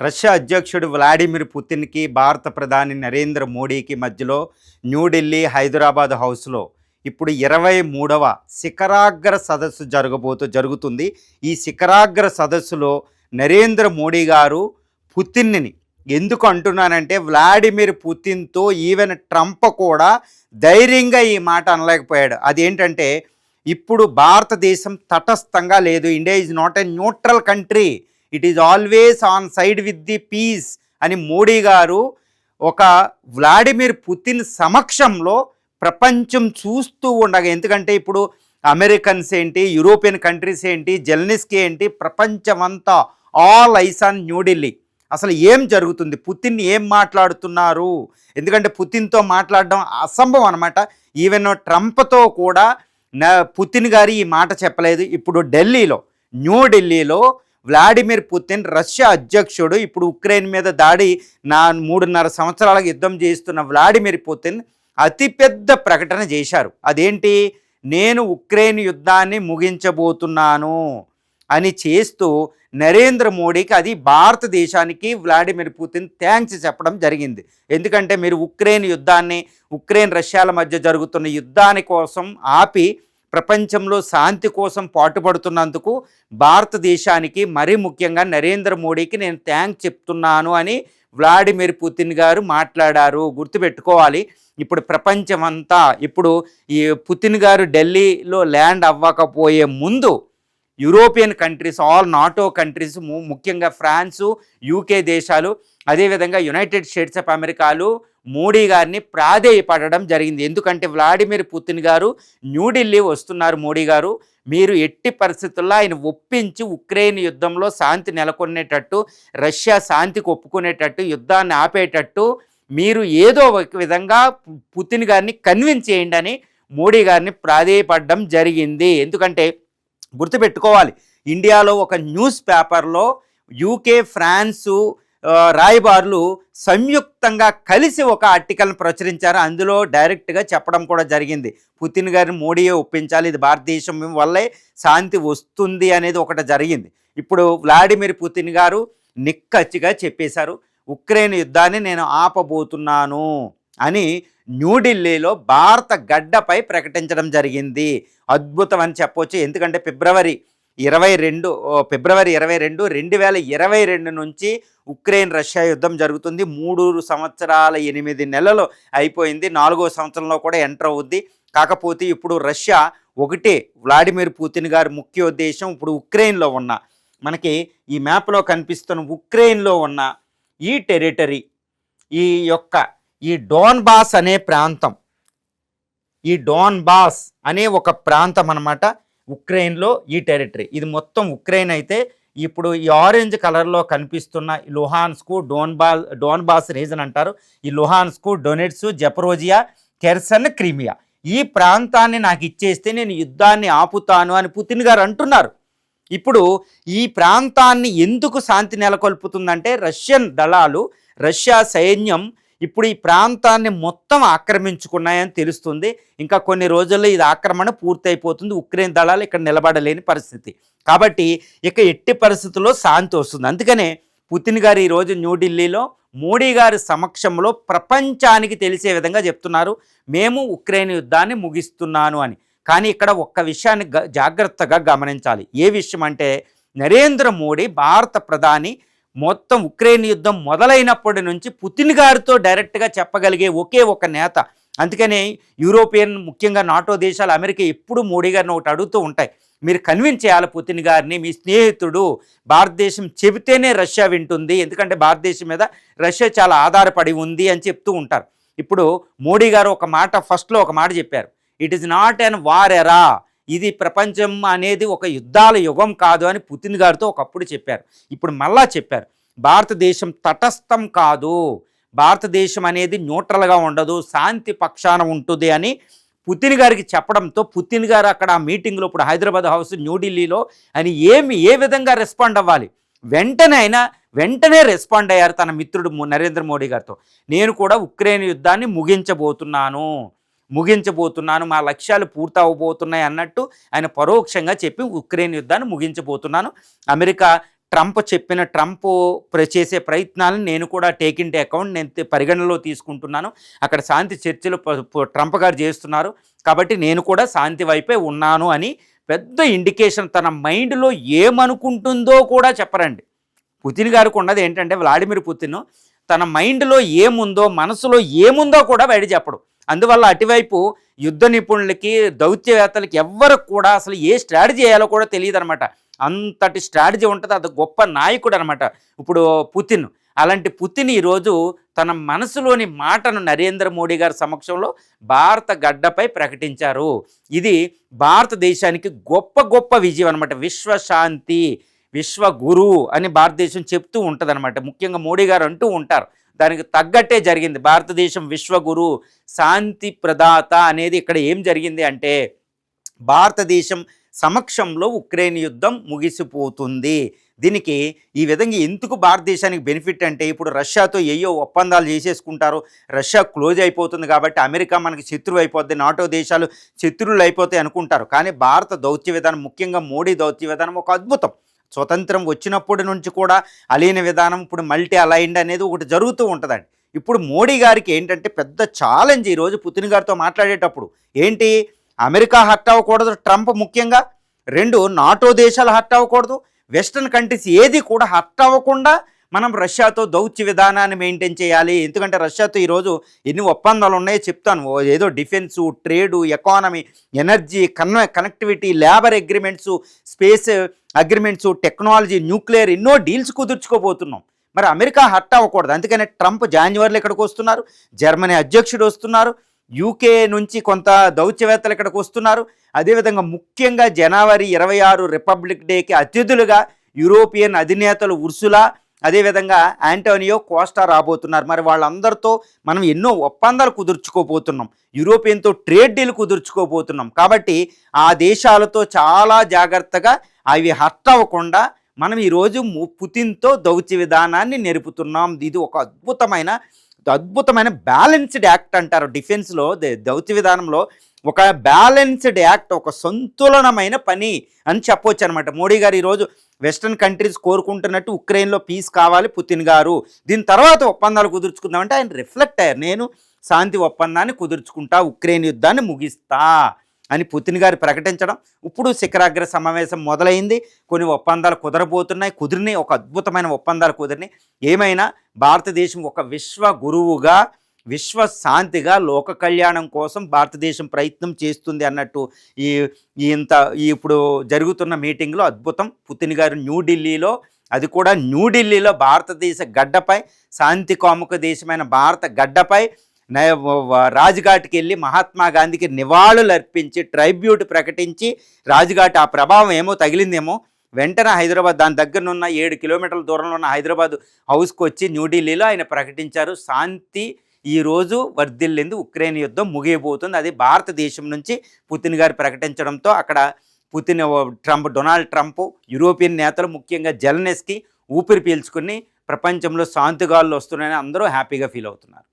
Russia అధ్యక్షుడు Vladimir పుతిన్కి భారత ప్రధాని నరేంద్ర మోడీకి మధ్యలో న్యూఢిల్లీ హైదరాబాద్ హౌస్లో ఇప్పుడు ఇరవై మూడవ శిఖరాగ్ర సదస్సు జరగబోతూ జరుగుతుంది. ఈ శిఖరాగ్ర సదస్సులో నరేంద్ర మోడీ గారు పుతిన్ని ఎందుకు అంటున్నానంటే వ్లాడిమిర్ పుతిన్తో ఈవెన్ ట్రంప్ కూడా ధైర్యంగా ఈ మాట అనలేకపోయాడు. అదేంటంటే ఇప్పుడు భారతదేశం తటస్థంగా లేదు. India is not a neutral country. It is always on side with the peace అని మోడీ గారు ఒక వ్లాడిమిర్ పుతిన్ సమక్షంలో ప్రపంచం చూస్తూ ఉండగా ఎందుకంటే ఇప్పుడు అమెరికన్స్ ఏంటి యూరోపియన్ కంట్రీస్ ఏంటి జెల్నిస్కి ఏంటి ప్రపంచమంతా ఆల్ ఐస్ ఆన్ న్యూఢిల్లీ అసలు ఏం జరుగుతుంది? పుతిన్ ఏం మాట్లాడుతున్నారు? ఎందుకంటే పుతిన్తో మాట్లాడడం అసంభవం అనమాట ఈవెన్ ట్రంప్తో కూడా నా పుతిన్ గారు ఈ మాట చెప్పలేదు. ఇప్పుడు ఢిల్లీలో న్యూఢిల్లీలో వ్లాడిమిర్ పుతిన్ రష్యా అధ్యక్షుడు. ఇప్పుడు ఉక్రెయిన్ మీద దాడి నా మూడున్నర సంవత్సరాలకు యుద్ధం చేస్తున్న వ్లాడిమిర్ పుతిన్ అతిపెద్ద ప్రకటన చేశారు. అదేంటి? నేను ఉక్రెయిన్ యుద్ధాన్ని ముగించబోతున్నాను అని చేస్తూ నరేంద్ర మోడీకి అది భారతదేశానికి వ్లాడిమిర్ పుతిన్ థ్యాంక్స్ చెప్పడం జరిగింది. ఎందుకంటే మీరు ఉక్రెయిన్ యుద్ధాన్ని ఉక్రెయిన్ రష్యాల మధ్య జరుగుతున్న యుద్ధాని కోసం ఆపి ప్రపంచంలో శాంతి కోసం పాటుపడుతున్నందుకు భారతదేశానికి మరీ ముఖ్యంగా నరేంద్ర మోడీకి నేను థ్యాంక్స్ చెప్తున్నాను అని వ్లాడిమిర్ పుతిన్ గారు మాట్లాడారు. గుర్తుపెట్టుకోవాలి. ఇప్పుడు ప్రపంచమంతా ఇప్పుడు ఈ పుతిన్ గారు ఢిల్లీలో ల్యాండ్ అవ్వకపోయే ముందు European countries all NATO countries ము- ముఖ్యంగా ఫ్రాన్సు యూకే దేశాలు అదేవిధంగా యునైటెడ్ స్టేట్స్ ఆఫ్ అమెరికాలు మోడీ గారిని ప్రాధేయపడడం జరిగింది. ఎందుకంటే వ్లాడిమిర్ పుతిన్ గారు న్యూఢిల్లీ వస్తున్నారు మోడీ గారు. మీరు ఎట్టి పరిస్థితుల్లో ఆయన ఒప్పించి ఉక్రెయిన్ యుద్ధంలో శాంతి నెలకొనేటట్టు రష్యా శాంతికి ఒప్పుకునేటట్టు యుద్ధాన్ని ఆపేటట్టు మీరు ఏదో ఒక విధంగా పు- పుతిన్ గారిని కన్విన్స్ చేయండి అని మోడీ గారిని ప్రాధేయపడడం జరిగింది. ఎందుకంటే గుర్తుపెట్టుకోవాలి ఇండియాలో ఒక న్యూస్ పేపర్లో యూకే ఫ్రాన్సు రాయబారులు సంయుక్తంగా కలిసి ఒక ఆర్టికల్ని ప్రచురించారు. అందులో డైరెక్ట్గా చెప్పడం కూడా జరిగింది. పుతిన్ గారిని మోడీయే ఒప్పించాలి. ఇది భారతదేశం వల్లే శాంతి వస్తుంది అనేది ఒకటి జరిగింది. ఇప్పుడు వ్లాడిమిర్ పుతిన్ గారు నిక్కచ్చిగా చెప్పేశారు. ఉక్రెయిన్ యుద్ధాన్ని నేను ఆపబోతున్నాను అని న్యూఢిల్లీలో భారత గడ్డపై ప్రకటించడం జరిగింది. అద్భుతం అని చెప్పవచ్చు ఎందుకంటే ఫిబ్రవరి ఇరవై రెండు ఫిబ్రవరి ఇరవై రెండు రెండు వేల ఇరవై రెండు నుంచి ఉక్రెయిన్ రష్యా యుద్ధం జరుగుతుంది. మూడు సంవత్సరాల ఎనిమిది నెలలు అయిపోయింది. నాలుగో సంవత్సరంలో కూడా ఎంటర్ అవుద్ది. కాకపోతే ఇప్పుడు రష్యా ఒకటే వ్లాడిమిర్ పుతిన్ గారి ముఖ్య ఉద్దేశం ఇప్పుడు ఉక్రెయిన్లో ఉన్న. మనకి ఈ మ్యాప్లో కనిపిస్తున్న ఉక్రెయిన్లో ఉన్న ఈ టెరిటరీ ఈ యొక్క ఈ డోన్బాస్ అనే ప్రాంతం ఈ డోన్బాస్ అనే ఒక ప్రాంతం అన్నమాట. ఉక్రెయిన్లో ఈ టెరిటరీ. ఇది మొత్తం ఉక్రెయిన్ అయితే ఇప్పుడు ఈ ఆరెంజ్ కలర్లో కనిపిస్తున్న లుహాన్స్కు డోన్బా డోన్బాస్ రీజన్ అంటారు. ఈ Luhansk Donetsk Zaporizhzhia Kherson Crimea. ఈ ప్రాంతాన్ని నాకు ఇచ్చేస్తే నేను యుద్ధాన్ని ఆపుతాను అని పుతిన్ గారు అంటున్నారు. ఇప్పుడు ఈ ప్రాంతాన్ని ఎందుకు శాంతి నెలకొల్పుతుందంటే రష్యన్ దళాలు రష్యా సైన్యం ఇప్పుడు ఈ ప్రాంతాన్ని మొత్తం ఆక్రమించుకున్నాయని తెలుస్తుంది. ఇంకా కొన్ని రోజుల్లో ఇది ఆక్రమణ పూర్తయిపోతుంది. ఉక్రెయిన్ దళాలు ఇక్కడ నిలబడలేని పరిస్థితి. కాబట్టి ఇక ఎట్టి పరిస్థితుల్లో శాంతి వస్తుంది. అందుకనే పుతిన్ గారు ఈరోజు న్యూఢిల్లీలో మోడీ గారి సమక్షంలో ప్రపంచానికి తెలిసే విధంగా చెప్తున్నారు. మేము ఉక్రెయిన్ యుద్ధాన్ని ముగిస్తున్నాను అని. కానీ ఇక్కడ ఒక్క విషయాన్ని గ- జాగ్రత్తగా గమనించాలి. ఏ విషయం అంటే నరేంద్ర మోడీ భారత ప్రధాని మొత్తం ఉక్రెయిన్ యుద్ధం మొదలైనప్పటి నుంచి పుతిన్ గారితో డైరెక్ట్గా చెప్పగలిగే ఒకే ఒక నేత. అందుకనే యూరోపియన్ ముఖ్యంగా నాటో దేశాలు అమెరికా ఎప్పుడు మోడీ గారిని ఒకటి అడుగుతూ ఉంటాయి. మీరు కన్విన్స్ చేయాలి పుతిన్ గారిని మీ స్నేహితుడు. భారతదేశం చెబితేనే రష్యా వింటుంది. ఎందుకంటే భారతదేశం మీద రష్యా చాలా ఆధారపడి ఉంది అని చెప్తూ ఉంటారు. ఇప్పుడు మోడీ గారు ఒక మాట ఫస్ట్లో ఒక మాట చెప్పారు. It is not an war era. ఇది ప్రపంచం అనేది ఒక యుద్ధాల యుగం కాదు అని పుతిన్ గారితో ఒకప్పుడు చెప్పారు. ఇప్పుడు మళ్ళా చెప్పారు. భారతదేశం తటస్థం కాదు. భారతదేశం అనేది న్యూట్రల్గా ఉండదు. శాంతి పక్షాన ఉంటుంది అని పుతిన్ గారికి చెప్పడంతో పుతిన్ గారు అక్కడ ఆ మీటింగ్లో ఇప్పుడు హైదరాబాద్ హౌస్ న్యూఢిల్లీలో అని ఏమి ఏ విధంగా రెస్పాండ్ అవ్వాలి? వెంటనే అయినా వెంటనే రెస్పాండ్ అయ్యారు తన మిత్రుడు నరేంద్ర మోడీ గారితో. నేను కూడా ఉక్రెయిన్ యుద్ధాన్ని ముగించబోతున్నాను. ముగించబోతున్నాను మా లక్ష్యాలు పూర్తవబోతున్నాయి అన్నట్టు ఆయన పరోక్షంగా చెప్పి ఉక్రెయిన్ యుద్ధాన్ని ముగించబోతున్నాను. అమెరికా ట్రంప్ చెప్పిన ట్రంప్ చేసే ప్రయత్నాలను నేను కూడా టేక్ ఇన్ అకౌంట్ నేను పరిగణనలో తీసుకుంటున్నాను. అక్కడ శాంతి చర్చలు ట్రంప్ గారు చేస్తున్నారు. కాబట్టి నేను కూడా శాంతి వైపే ఉన్నాను అని పెద్ద ఇండికేషన్ తన మైండ్లో ఏమనుకుంటుందో కూడా చెప్పరండి. పుతిన్ గారికి ఉన్నది ఏంటంటే వ్లాడిమిర్ పుతిన్ తన మైండ్లో ఏముందో మనసులో ఏముందో కూడా బయట చెప్పడు. అందువల్ల అటువైపు యుద్ధ నిపుణులకి దౌత్యవేత్తలకి ఎవ్వరికి కూడా అసలు ఏ స్ట్రాటజీ చేయాలో కూడా తెలియదు అనమాట అంతటి స్ట్రాటజీ ఉంటుంది. అది గొప్ప నాయకుడు అనమాట ఇప్పుడు పుతిన్. అలాంటి పుతిన్ ఈరోజు తన మనసులోని మాటను నరేంద్ర మోడీ గారి సమక్షంలో భారత గడ్డపై ప్రకటించారు. ఇది భారతదేశానికి గొప్ప గొప్ప విజయం అనమాట విశ్వశాంతి విశ్వగురు అని భారతదేశం చెప్తూ ఉంటుంది ముఖ్యంగా మోడీ గారు అంటూ ఉంటారు. దానికి తగ్గట్టే జరిగింది. భారతదేశం విశ్వగురు శాంతి ప్రదాత అనేది ఇక్కడ ఏం జరిగింది అంటే భారతదేశం సమక్షంలో ఉక్రెయిన్ యుద్ధం ముగిసిపోతుంది. దీనికి ఈ విధంగా ఎందుకు భారతదేశానికి బెనిఫిట్ అంటే ఇప్పుడు రష్యాతో ఏయో ఒప్పందాలు చేసేసుకుంటారు రష్యా క్లోజ్ అయిపోతుంది కాబట్టి అమెరికా మనకి శత్రువు అయిపోద్ది నాటో దేశాలు శత్రువులు అయిపోతాయి అనుకుంటారు. కానీ భారత దౌత్య విధానం ముఖ్యంగా మోడీ దౌత్య విధానం ఒక అద్భుతం. స్వతంత్రం వచ్చినప్పటి నుంచి కూడా అలీన విధానం ఇప్పుడు మల్టీ అలైన్డ్ అనేది ఒకటి జరుగుతూ ఉంటుందండి. ఇప్పుడు మోడీ గారికి ఏంటంటే పెద్ద ఛాలెంజ్ ఈరోజు పుతిన్ గారితో మాట్లాడేటప్పుడు. ఏంటి? అమెరికా హర్ట్ అవ్వకూడదు ట్రంప్ ముఖ్యంగా. రెండు నాటో దేశాలు హర్ట్ అవ్వకూడదు. వెస్ట్రన్ కంట్రీస్ ఏది కూడా హర్ట్ అవ్వకుండా మనం రష్యాతో దౌత్య విధానాన్ని మెయింటైన్ చేయాలి. ఎందుకంటే రష్యాతో ఈరోజు ఎన్ని ఒప్పందాలు ఉన్నాయో చెప్తాను. ఓ ఏదో defence trade economy energy con connectivity labour agreements space agreements technology nuclear ఎన్నో డీల్స్ కుదుర్చుకోబోతున్నాం. మరి అమెరికా హర్ట్ అవ్వకూడదు. అందుకనే ట్రంప్ జాన్యువరిలో ఇక్కడికి వస్తున్నారు. జర్మనీ అధ్యక్షుడు వస్తున్నారు. యూకే నుంచి కొంత దౌత్యవేత్తలు ఇక్కడికి వస్తున్నారు. అదేవిధంగా ముఖ్యంగా జనవరి ఇరవై ఆరు రిపబ్లిక్ డేకి అతిథులుగా యూరోపియన్ అధినేతలు ఉర్సులా అదేవిధంగా యాంటోనియో కోస్టా రాబోతున్నారు. మరి వాళ్ళందరితో మనం ఎన్నో ఒప్పందాలు కుదుర్చుకోబోతున్నాం. యూరోపియన్తో ట్రేడ్ డీల్ కుదుర్చుకోబోతున్నాం. కాబట్టి ఆ దేశాలతో చాలా జాగ్రత్తగా అవి హర్ట్ అవ్వకుండా మనం ఈరోజు ము- పుతిన్తో దౌత్య విధానాన్ని నేర్పుతున్నాం. ఇది ఒక అద్భుతమైన అద్భుతమైన బ్యాలెన్స్డ్ యాక్ట్ అంటారు. డిఫెన్స్లో దౌత్య విధానంలో ఒక బ్యాలెన్స్డ్ యాక్ట్ ఒక సంతులనమైన పని అని చెప్పొచ్చు అనమాట మోడీ గారు ఈరోజు వెస్ట్రన్ కంట్రీస్ కోరుకుంటున్నట్టు ఉక్రెయిన్లో పీస్ కావాలి పుతిన్ గారు. దీని తర్వాత ఒప్పందాలు కుదుర్చుకుందామంటే ఆయన రిఫ్లెక్ట్ అయ్యారు. నేను శాంతి ఒప్పందాన్ని కుదుర్చుకుంటా ఉక్రెయిన్ యుద్ధాన్ని ముగిస్తా అని పుతిన్ గారు ప్రకటించడం. ఇప్పుడు శిఖరాగ్ర సమావేశం మొదలైంది. కొన్ని ఒప్పందాలు కుదరబోతున్నాయి కుదిరినాయి. ఒక అద్భుతమైన ఒప్పందాలు కుదిరినాయి. ఏమైనా భారతదేశం ఒక విశ్వ గురువుగా విశ్వ శాంతిగా లోక కళ్యాణం కోసం భారతదేశం ప్రయత్నం చేస్తుంది అన్నట్టు ఈ ఇంత ఇప్పుడు జరుగుతున్న మీటింగ్లో అద్భుతం. పుతిన్ గారు న్యూఢిల్లీలో అది కూడా న్యూఢిల్లీలో భారతదేశ గడ్డపై శాంతి కాముక దేశమైన భారత గడ్డపై రాజ్ఘాట్కి వెళ్ళి మహాత్మా గాంధీకి నివాళులు అర్పించి ట్రైబ్యూట్ ప్రకటించి రాజ్ఘాట్ ఆ ప్రభావం ఏమో తగిలిందేమో వెంటనే హైదరాబాద్ దాని దగ్గరనున్న ఏడు కిలోమీటర్ల దూరంలో ఉన్న హైదరాబాద్ హౌస్కి వచ్చి న్యూఢిల్లీలో ఆయన ప్రకటించారు. శాంతి ఈరోజు వర్ధిల్లింది ఉక్రెయిన్ యుద్ధం ముగియబోతుంది. అది భారతదేశం నుంచి పుతిన్ గారు ప్రకటించడంతో అక్కడ Putin Trump Donald Trump European నేతలు ముఖ్యంగా జెలనెస్కి ఊపిరి పీల్చుకుని ప్రపంచంలో శాంతిగాళ్ళు వస్తున్నాయని అందరూ హ్యాపీగా ఫీల్ అవుతున్నారు.